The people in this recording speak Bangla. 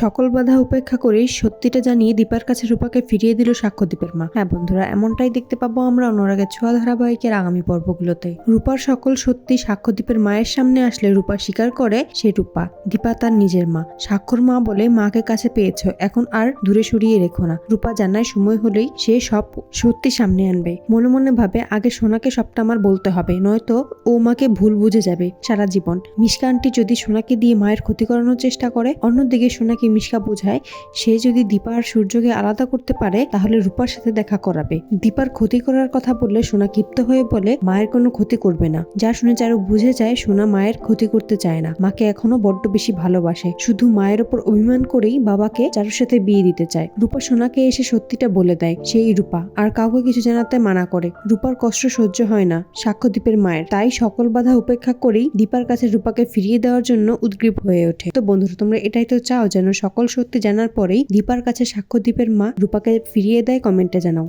সকল বাধা উপেক্ষা করে সত্যিটা জানিয়ে দীপার কাছে রূপাকে ফিরিয়ে দিল সাক্ষ্যদীপের মা। হ্যাঁ বন্ধুরা, এমনটাই দেখতে পাবো আমরা অনুরাগের ছোঁয়া ধারাবাহিকের আগামী পর্বগুলোতে। রূপার সকল সত্যি সাক্ষ্যদীপের মায়ের সামনে আসলে রূপা স্বীকার করে সে রূপা, দীপা তার নিজের মা। স্বাক্ষর মা বলে মাকে কাছে পেয়েছ, এখন আর দূরে সরিয়ে রেখো না। রূপা জানায় সময় হলেই সে সব সত্যি সামনে আনবে। মনে মনে ভাবে, আগে সোনাকে সবটা আমার বলতে হবে, নয়তো ও মাকে ভুল বুঝে যাবে সারা জীবন। মিশকা আন্টি যদি সোনাকে দিয়ে মায়ের ক্ষতি করানোর চেষ্টা করে, অন্যদিকে সোনাকে মিশকা বোঝায়, সে যদি দীপা আর সূর্যকে আলাদা করতে পারে, তাহলে রূপার সাথে দেখা করাবে। দীপার ক্ষতি করার কথা বললে সোনা ক্ষিপ্ত হয়ে বলে, মায়ের কোনো ক্ষতি করবে না। যা শুনে চারু বুঝে যায়, সোনা মায়ের ক্ষতি করতে চায় না। মাকে এখনও বড্ড বেশি ভালোবাসে। শুধু মায়ের ওপর অভিমান করেই বাবাকে চারুর সাথে বিয়ে দিতে চায়। রূপা সোনাকে এসে সত্যিটা বলে দেয়, সেই রূপা। আর কাউকে কিছু জানাতে মানা করে। রূপার কষ্ট সহ্য হয় না সাক্ষ্যদীপের মায়ের। তাই সকল বাধা উপেক্ষা করেই দীপার কাছে রূপাকে ফিরিয়ে দেওয়ার জন্য উদ্গ্রীব হয়ে ওঠে। তো বন্ধুরা, তোমরা এটাই তো চাও, যেন সকল সত্যি জানার পরেই দীপার কাছে সাক্ষ্যদীপের মা রূপাকে ফিরিয়ে দেয় কমেন্টে জানাও।